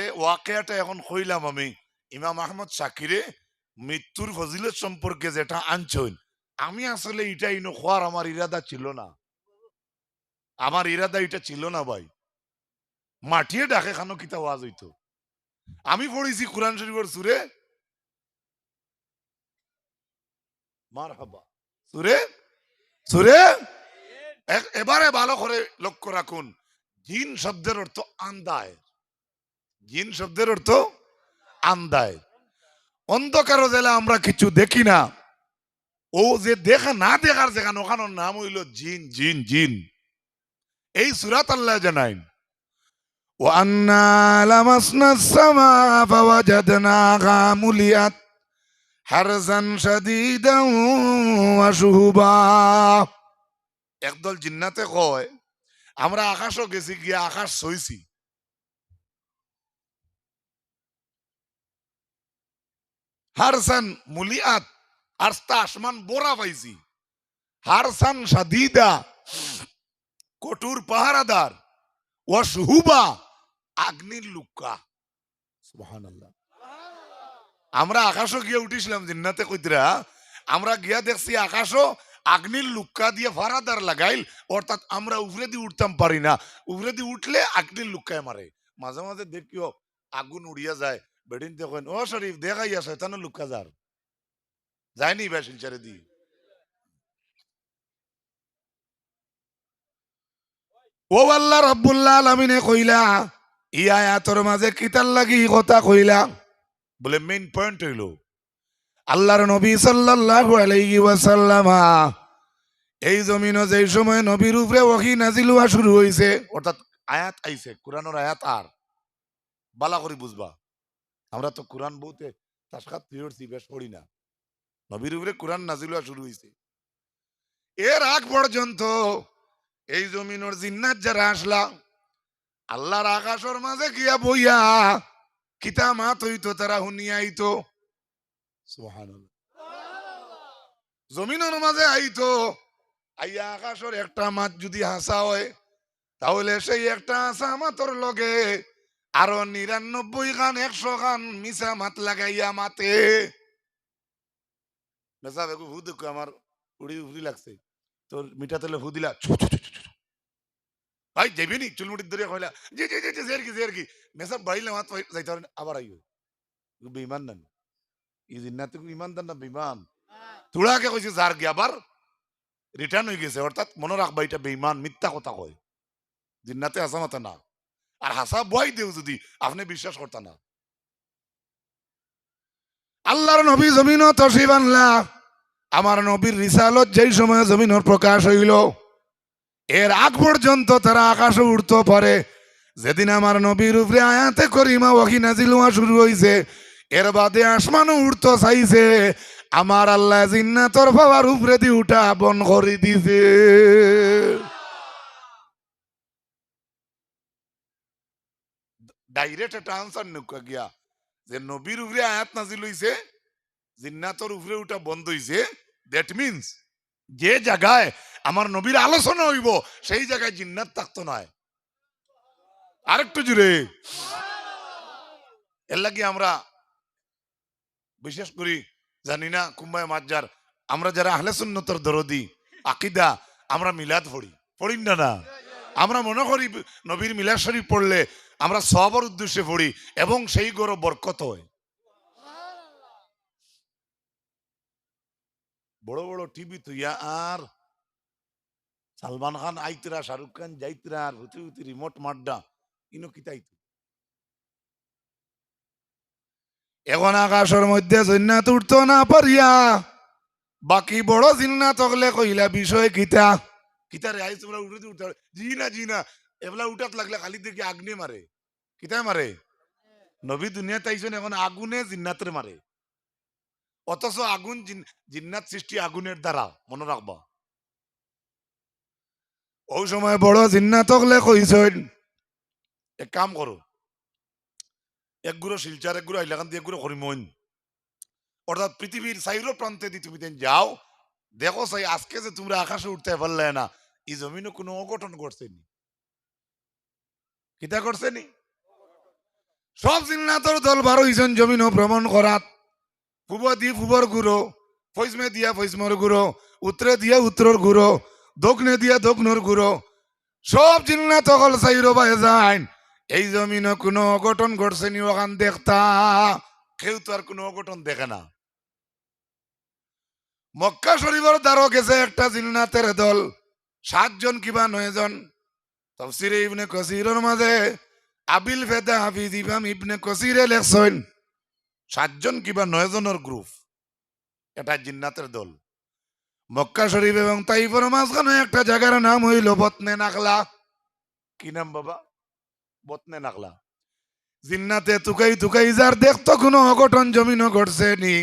এ ওয়াকেয়াটা এখন কইলাম আমি। ইমাম আহমদ শাকিরে মৃত্যুর ফজিলত সম্পর্কে যেটা আনছেন, আমি আসলে এটা ইনো খোয়ার আমার ইরাদা ছিল না। আমার ইরাদা এটা ছিল না ভাই। মাটিয়ে ডাকে খানো কিতা ওয়াজ হইতো। আমি পড়েছি কোরআন শরীফের সুরে। মার হাবা সুরে? সুরে এবারে ভালো করে লক্ষ্য রাখুন। জিন শব্দের অর্থ আন্দায়। জিন শব্দের অর্থ আন্দায় অন্ধকার জেলা আমরা কিছু দেখি না ও যে দেখা না দেখার যেখানে ওখানোর নাম হইল জিন জিন জিন এই সুরাত আল্লাহ জানাইন وأنا لمسنا السماء فوجدناها ملئت حرسا شديدا وشهبا একদল জিন্নাতে কয় আমরা আকাশও গেছি গিয়ে আকাশ সইছি হারসান মুলিয়াত আস্তা আসমান বোরা পাইছি হারসান সাদিদা, কঠোর পাহারাদার। ও সুহুবা আগ্নির সুবহানাল্লাহ। আমরা আকাশও গিয়ে উঠিছিলাম জিন্নাতে কইতরা। আমরা গিয়া দেখছি আকাশও আগ্নির লুক্কা দিয়ে ফারাদার লাগাইল, অর্থাৎ আমরা উপরে দিয়ে উঠতাম পারি না। উপরে দিয়ে উঠলে আগ্নির লুক্কায় মারে। মাঝে মাঝে দেখিও আগুন উড়িয়া যায়। বেডিন দেখেন ও শরীফ দেখাইয়া শয়তানো লুক্কা যার যায়নি ভাই শিলচারে দি ও আল্লাহ রব্বুল্লাহ আলামিনে কইলা, ই আয়াতর মাঝে কিতার লাগি ই কথা কইলা? বলে মেইন পয়েন্ট হইল, আল্লাহর নবী সাল্লাল্লাহু আলাইহি ওয়াসাল্লাম, এই জমিনও যেই সময় নবীর উপরে ওহী নাজিল হওয়া শুরু হইছে, অর্থাৎ আয়াত আইছে, কোরআনের আয়াত আর, বালা করে বুঝবা। আমরা তো কোরআন বলতে তাসকাত পিরিয়ডছি বেশ পড়ি না। নবীর উপরে কোরআন নাজিল শুরু হইছে। এর আগ পর্যন্ত এই জমিনের জিন্নাত যারা আসলা, আল্লাহর আকাশের মাঝে গিয়া বইয়া কিতা মাত হইতো, তারা শুনিয়া আইতো। জমিনের মাঝে আইতো, আইয়া আকাশের একটা মাছ যদি হাসা হয়, তাহলে সেই একটা হাসা মাতর লগে আরও নিরানব্বই খান একশো খান মিশা মাত লাগাইয়া মাতে। বেসা বেগু ভূ দেখো, আমার উড়ি উড়ি লাগছে। তোর মিঠা তেলে ভূ দিলা। ভাই, যাবি নি? চুলমুটি ধরে কইলা, জি জি জি জি জের কি জের কি। মেসা বাড়িলে মাত যাইতে পারেন আবার আইও। বেইমান না ই জিন্নাতে ইমানদার না, বেইমান। তুড়াকে কইছে, যার গিয়ে আবার রিটার্ন হয়ে গেছে, অর্থাৎ মনে রাখবা, এটা বেইমান, মিথ্যা কথা কয়। জিন্নাতে হাসামাতে না। আর হাসা বয় দেও যদি। আপনি বিশ্বাস করতে না। আল্লাহর নবী জমিন তসিব আনলা। আমার নবীর রিসালত যেই সময় জমিনের প্রকাশ হইল, এর আগ পর্যন্ত তারা আকাশে উঠতে পারে। যেদিন আমার নবীর উপরে আয়াতে করিমা ওয়াহি নাজিল শুরু হইছে, এর বাদে আসমানও উঠতে চাইছে। আমার আল্লাহ জিন্নাতর বাবার উপরে দিয়ে উঠা বন করে দিছে। ডাইরেক্ট একটা আনসার নৌকা গিয়া, যে নবীর উপরে আয়াত নাজিল হইছে, জিন্নাতর উপরে উঠা বন্ধ হইছে দ্যাট মিনস যে জায়গায় আমার নবীর আলোচনা হইব, সেই জায়গায় জিন্নাত থাকতো নয় আরেকটু জুড়ে এর লাগি আমরা বিশেষ করি জানি না, কুম্বায় মাজ্জার, আমরা যারা আহলে সুন্নতর দরদি, আকিদা, আমরা মিলাদ পড়ি। পড়ি না না? আমরা মনে করি নবীর মিলাদ শরীফ পড়লে আমরা সবর উদ্দেশ্যে পড়ি, এবং সেই গৌরব বরকত হয়। বড় বড় টিভি তুইয়া আর। সালমান খান আইতরা, শাহরুখ খান যাইতরা, আর হুতি হুতি রিমোট মাড্ডা ইনো কিতাইতো এখন আকাশের মধ্যে জন্নাত উঠতো না পারিয়া। বাকি বড় জিন্নাত হলে কইলা বিষয় কিতা? কিতা রে? আইস তোমরা উঠে উঠতে জি না জি না এবলা উঠাত লাগলে খালি দেখি আগ্নে মারে। কিতায় মারে নবী দুনিয়াতে আইসেন এখন আগুনে জিন্নাতের মারে অথচ আগুন জিন- জিন্নাত সৃষ্টি আগুনের দ্বারা মনে রাখবা ওই সময় বড় জিন্নাত হলে কইছেন এক কাম করো এক গুঁড়ো শিলচার এক গুঁড়ো হাইলাকান দিয়ে এক গুঁড়ো হরিমন অর্থাৎ পৃথিবীর সাইরো প্রান্তে দিয়ে তুমি দেন যাও, দেখো সাই আজকে যে তোমরা আকাশে উঠতে পারলে না, এই জমিনে কোনো অঘটন করছেনি কিতা করছেনি সব জিন্নাতর দল বারো ইজন জমিন ভ্রমণ করাত পূব দি পূবর গুরো ফৈজমে দিয়া ফৈজমর গুরো উত্তরে দিয়া উত্তর গুরো দক্ষিণে দিয়া দক্ষিণর গুরো সব জিন্নাত হল সাইরো বাই যায়। এই জমিন কোনো অঘটন ঘটছে নি ওখান দেখতা? কেউ তো আর কোনো অঘটন দেখে না। মক্কা শরীফের দ্বারও গেছে একটা জিন্নাতের দল, সাতজন কিবা নয়জন তফসিরে ইবনে কসিরের মাঝে আবিল ফেদা হাফিজ ইমাম ইবনে কসিরে লেখছেন, সাতজন কিবা নয়জনের গ্রুপ, এটা জিন্নাতের দল। মক্কা শরীফ এবং তাইফের মাঝখানে একটা জায়গার নাম হইল বতনে নাকলা কি নাম বাবা? বতনে নাকলা জিন্নাতে তুকাই তুকাই যার দেখতো কোনো অঘটন জমিনও ঘটছে নি।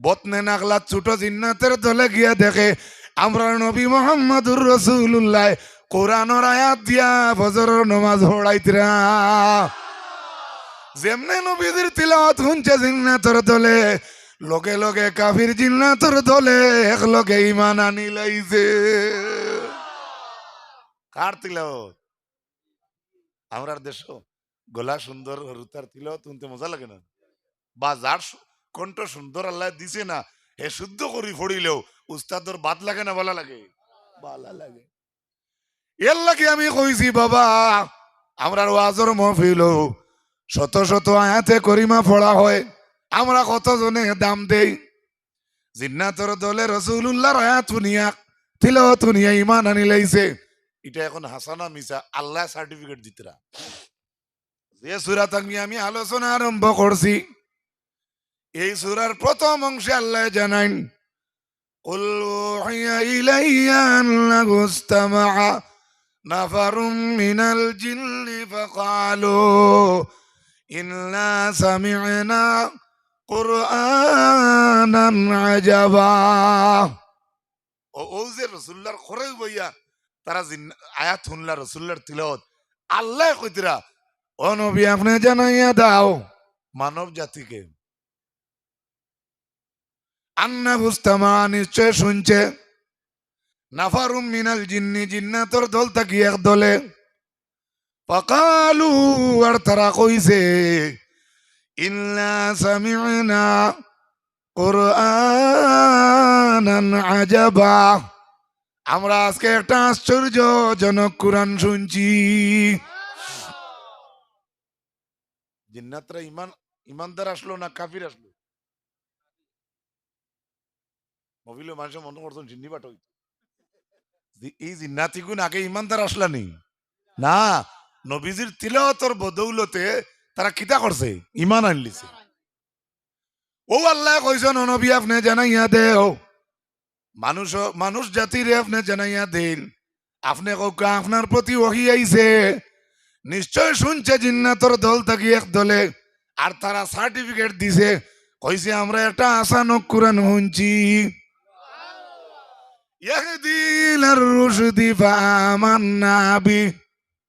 বতনে নাকলা ছোট জিন্নাতের দলে গিয়া দেখে, আমরা নবী মোহাম্মদুর রসুল্লাহ কোরআনর আয়াত দিয়া ফজরের নমাজ পড়াইতরা যেমনে নবীদের তিলাওয়াত শুনছে জিন্নাতর দলে, লগে লগে কাফির জিন্নাতর দলে এক লগে ইমান আনি লাইছে। কার তিলাওয়াত? আমরার দেশ গলা সুন্দর রুতার তিলাওয়াত শুনতে মজা লাগে না? বা যার কণ্ঠ সুন্দর আল্লাহ দিছে না হে শুদ্ধ করি ফড়িলেও উস্তাদর বাদ লাগে না, বলা লাগে? বালা লাগে। এর লাগে আমি কইছি বাবা আমরার ওয়াজর মহফিল শত শত আয়াতে করিমা পড়া হয় আমরা কতজনে দাম দেই জিন্নাতর দলে রসুল্লাহর আয়াত শুনিয়া তিল শুনিয়া ইমান আনি লাইছে এটা এখন হাসানা মিসা আল্লাহ সার্টিফিকেট দিতরা যে সুরাত আমি আমি আলোচনা আরম্ভ করছি এই সুরার প্রথম অংশে আল্লাহ জানাইন قل أوحي إلي أنه استمع نفر من الجن فقالوا إنا سمعنا قرآنا عجبا ও ও যে রসুল্লার খরে বইয়া তারা জিন- আয়াত শুনলা রসুল্লার তিলত আল্লাহ কইতরা ও নবী আপনি জানাইয়া দাও মানব জাতিকে আন্না বুস্তামা নিশ্চয় শুনছে নাফারুম মিনাল জিন্নি, জিন্নাতর দল থাকি এক দলে। পাকালু আর তারা কইছে, ইল্লা সামি'না কুরআনান আজাবা। আমরা আজকে একটা আশ্চর্যজনক কোরআন শুনছি। জিন্নাতরা ইমান, ইমানদার আসলো না কাফির আসলো? মবিলে মানুষ মনে করতেন জিন্নি বাট হইতো এই জিন্নাতি গুণ আগে ইমানদার আসলানি। না, নবীজির তিলাওয়াতর বদৌলতে তারা কিতা করছে, ইমান আনলিছে ও আল্লাহ কইছেন নবী, আপনি জানাইয়া দেও। মানুষ মানুষ জাতিরে আপনি জানাইয়া দেন। আপনি কৌকা আপনার প্রতি ওহি আইছে। নিশ্চয় শুনছে জিন্নাতর দল থাকি এক দলে। আর তারা সার্টিফিকেট দিছে, কইছে, আমরা একটা আসানক কোরআন শুনছি।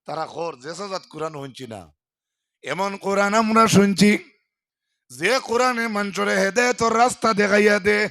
তারা খোর, যে সাজাত কোরআন শুনছি না। এমন কোরআন আমরা শুনছি। যে কোরআনে হেদে তোর রাস্তা দেখাইয়া দে।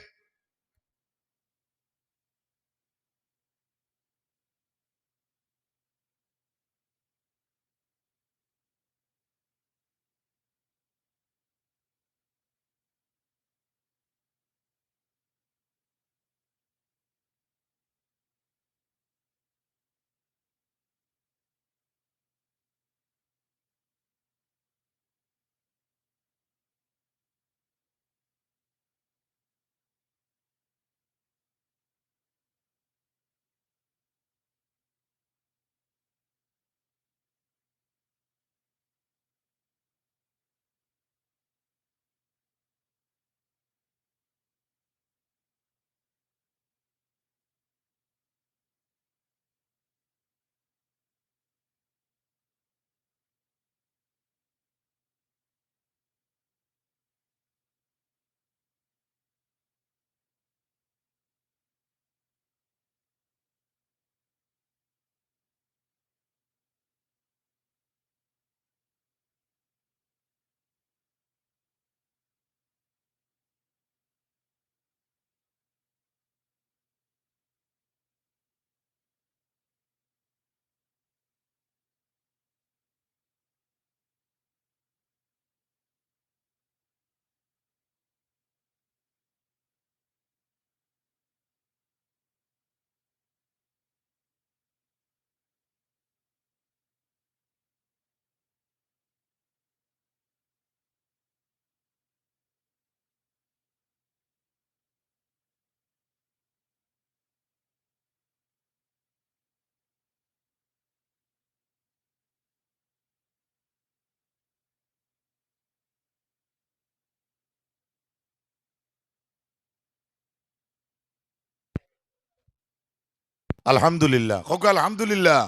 আলহামদুলিল্লাহ। হোক আলহামদুলিল্লাহ।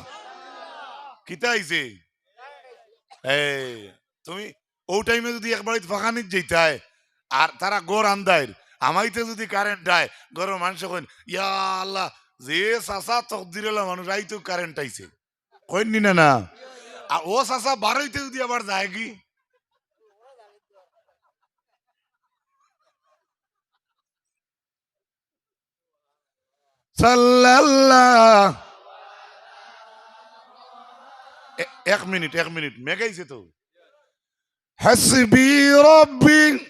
কিতা আইছে তুমি ও টাইমে যদি একবার ফাঁকানিত যেতায় আর তারা গড় আন্দায় আমাইতে যদি কারেন্ট আয়, গড়ের মানুষ কইন, ইয়া আল্লাহ, যে চাচা তকদিরেলা মানুষ আই তো কারেন্ট আইছে। কইনি না না? আর ও চাচা বারোইতে যদি আবার যায় কি? সাল্লাল্লাহ এ- এক মিনিট এক মিনিট। মেঘাইছে তো। হাসবি রব্বি।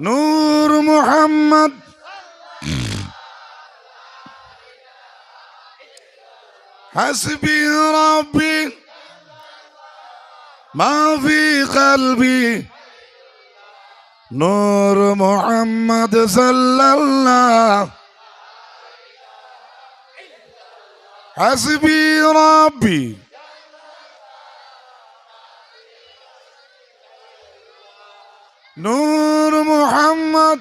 নূর মুহাম্মদ। হাসবি রব্বি। মা ফি কলবি। নূর মুহাম্মদ সাল্লাল্লাহ। হাসবি রব্বি। নূর মুহাম্মদ।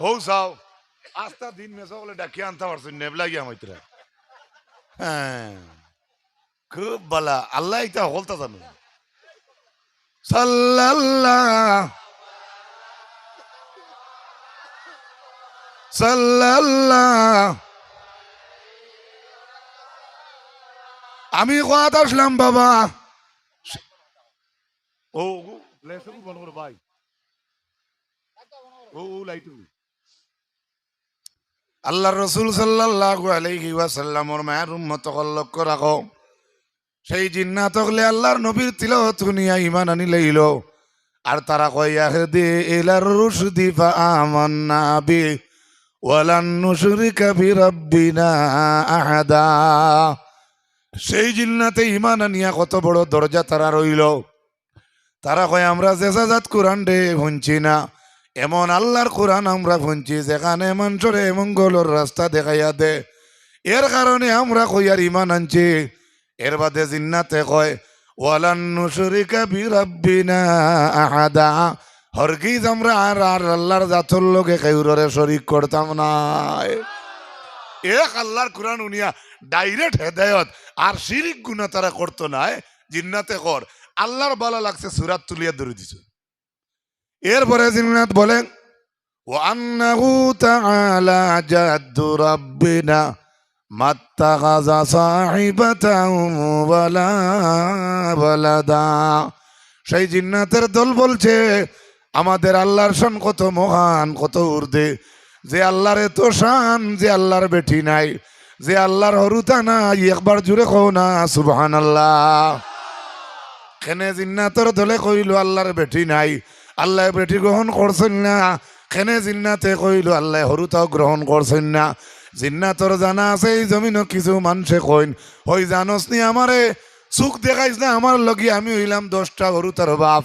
হৌ চাও আস্তা দিন মেসা বলে ডাকি আনতে পারছ নেবলা গিয়া মাইতরা। হ্যাঁ। খুব বালা আল্লাহ এটা হলতা জানো। সাল্লাল্লাহ। সাল্লাল্লাহ। আমি কোয়াত আসলাম বাবা? ও ও, লেসন বন্ধ করো ভাই। ও লাইটু আল্লাহ রসুল সাল্লাল্লাহু আলাইহি ওয়াসাল্লামর মায়ের উম্মত লক্ষ্য রাখো। সেই জিন্নাত হলে আল্লাহর নবীর তিলাওয়াত শুনিয়া ইমান আনি লইল। আর তারা কয় ইয়াহদি ইলার রুশদি, ফাআমান্না বি, ওয়ালান নুশরিকা বিরাব্বিনা আহাদা। সেই জিন্নাতে ইমান আনিয়া কত বড় দরজা তারা রইল। তারা কয়, আমরা জেসাজাত কোরআন রে শুনছি না। এমন আল্লাহর কোরআন আমরা শুনছি, যেখানে মানুষরে মঙ্গলের রাস্তা দেখাইয়া দে। এর কারণে আমরা কইয়ার ইমান আনছি? এর বাদে জিন্নাতে কয় ওয়ালান্নুসরিকা বিরাব্বিনা আহাদা। হরগিজ আমরা আর আর আল্লাহর জাতর লোকে কেউরে শরিক করতাম না। এক আল্লাহর কোরআন উনিয়া ডাইরেক্ট হেদায়ত আর শিরিক গুণা তারা করতো না জিন্নাতে কর, আল্লাহর বলা লাগছে সুরাত তুলিয়া ধরে দিছ। এরপরে জিন্নাত বলেন ও আন্নাহু তাআলা জাদ্দু রাব্বিনা। ما اتخذ صاحبة ولا ولدا সেই জিন্নাতের দল বলছে আমাদের আল্লাহর শান কত মহান কত উর্দে যে আল্লাহর এত শান যে আল্লাহর বেটি নাই যে আল্লাহর হরুতা নাই একবার জুড়ে কও না সুবহান আল্লাহ কেনে জিন্নাতর দলে কইল আল্লাহর বেটি নাই আল্লাহ বেটি গ্রহণ করছেন না কেনে জিন্নাতে কইল আল্লাহ হরুতাও গ্রহণ করছেন না জিন্নাতর জানা আছে, এই জমিনও কিছু মানুষে কইন হই জানস নি আমারে সুখ দেখাইস না আমার লগি আমি হইলাম দশটা হরুতার বাপ।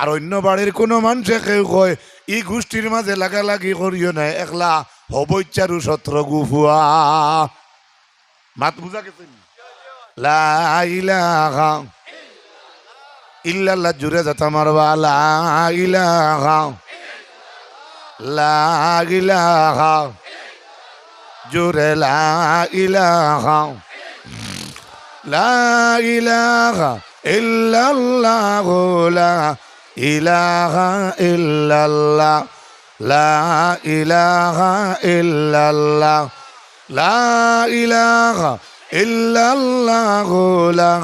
আর অন্য বাড়ির কোনো মানুষে কেউ কয়, ই গোষ্ঠীর মাঝে লাগালাগি করিও না একলা হবইচ্ছারু সত্র গুফুয়া মাত বুঝা গেছে লা ইলাহা ইল্লাল্লাহ জুড়ে যেত আমার বালা ইলাহা জুড়ে লা ইলাহা। লা ইলাহা ইল্লাল্লাহ লা ইলাহা ইল্লাল্লাহ। লা ইলাহা ইল্লাল্লাহ। লা ইলাহা ইল্লাল্লাহ লা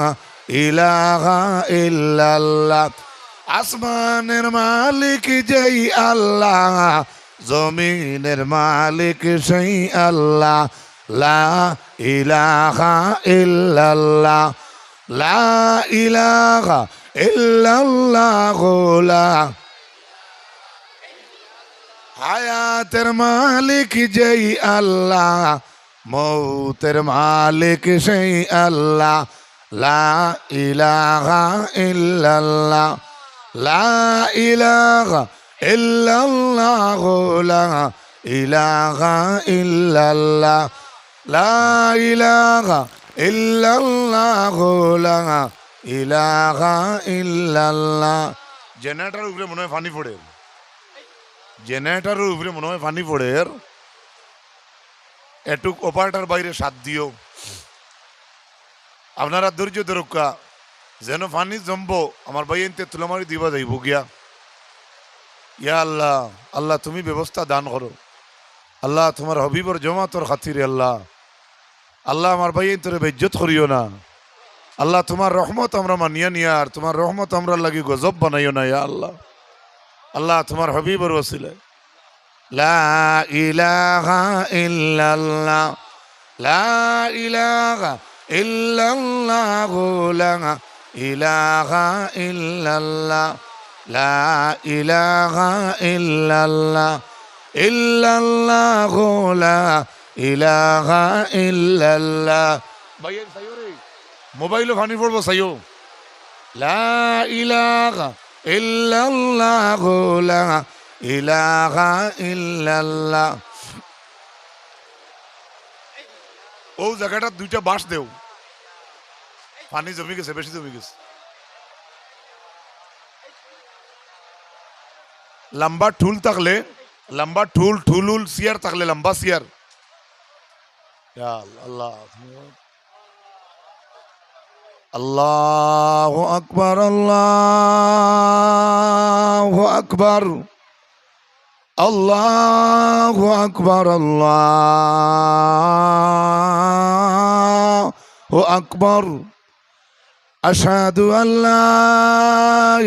ইলাহা ইল্লাল্লাহ। আসমানের মালিক যেই আল্লাহ। জমিনের মালিক সেই আল্লাহ। লা ইলাহা ইল্লাল্লাহ। লা ইলাহা ইল্লাল্লাহ লা। হায়াতের মালিক যেই আল্লাহ। মৌতের মালিক সেই আল্লাহ। লা ইলাহা ইল্লাল্লাহ। লা ইলাহা ইল্লাল্লাহ লা ইলাহা ইল্লাল্লাহ, লা ইলাহা ইল্লাল্লাহ লা ইলাহা ইল্লাল্লাহ। জেনারেটরের উপরে মনে হয় পানি পড়ে। জেনারেটরের উপরে মনে হয় পানি পড়ে। একটু অপারেটার বাইরে সাত দিও। আপনারা ধৈর্য ধরুকা যেন পানি জমবো, আমার ভাই এনতে তুলামারি দিবা যাইব, গিয়া। ইয়া আল্লাহ আল্লাহ তুমি ব্যবস্থা দান করো। আল্লাহ তোমার হবিবর জমা তোর খাতিরে আল্লাহ। আল্লাহ আমার ভাই তোরে বেজ্জত করিও না। আল্লাহ তোমার রহমত আমরা মানিয়া নিয়া, আর তোমার রহমত আমরা লাগি গজব বানাইও না, ইয়া আল্লাহ। আল্লাহ তোমার হবিবর ওসিলে। লা লা ইলাহা ইল্লাল্লাহ। লা ইলাহা ইল্লাল্লাহ ইল্লাল্লাহ লা ইলাহা ইল্লাল্লাহ। ভাইয়ের সাইও রে মোবাইলও ফানি পড়ব সাইও। লা ইলাহা ইল্লাল্লাহ লা ইলাহা ইল্লাল্লাহ। ও জায়গাটা দুইটা বাঁশ দেও। পানি জমি গেছে বেশি জমি গেছে। লম্বা ঠুল থাকলে লম্বা ঠুল ঠুলুল সিয়ার থাকলে লম্বা সিয়ার আল্লাহ আল্লাহ আকবর আল্লাহ আকবর আল্লাহ আকবর আল্লাহ আকবর আসাদু আল্লাহ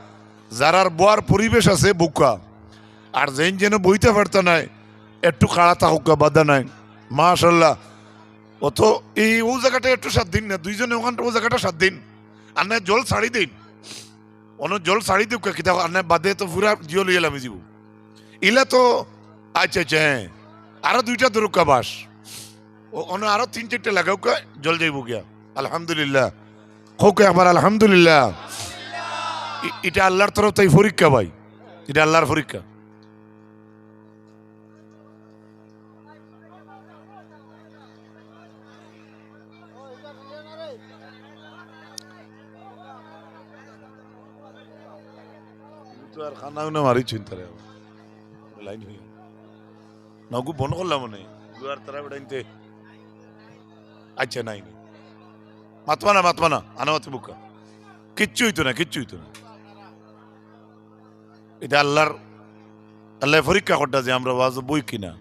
যারার বোয়ার পরিবেশ আছে বোকা আর যেন যেন বইতে পারত নাই একটু খাড়া থাকুকা বাধা নাই। মাশাল্লাহ। অত এই ও জায়গাটা একটু সাত দিন না দুইজনে ওখানটা ও জায়গাটা সাত দিন। আর না জল ছাড়ি দিন অন জল ছাড়ি দিও কিতা আর না বাদে তো পুরা জিও লইয়া লামি যাব ইলা তো আচ্ছা আচ্ছা হ্যাঁ আরও দুইটা দরুকা বাস ও অন আরও তিন চারটে লাগাও জল যাইব গিয়া। আলহামদুলিল্লাহ। হোক একবার আলহামদুলিল্লাহ। এটা আল্লাহর তরফ তাই পরীক্ষা ভাই। এটা আল্লাহর পরীক্ষা। আর খানা উনা লাইন আচ্ছা নাই নাই। মাতমা না মাতমা না। আনামাতে বুকা। কিচ্ছু হইতো না, কিচ্ছু হইতো না। এটা আল্লাহর আল্লাহ পরীক্ষা করটা যে আমরা বই কিনা।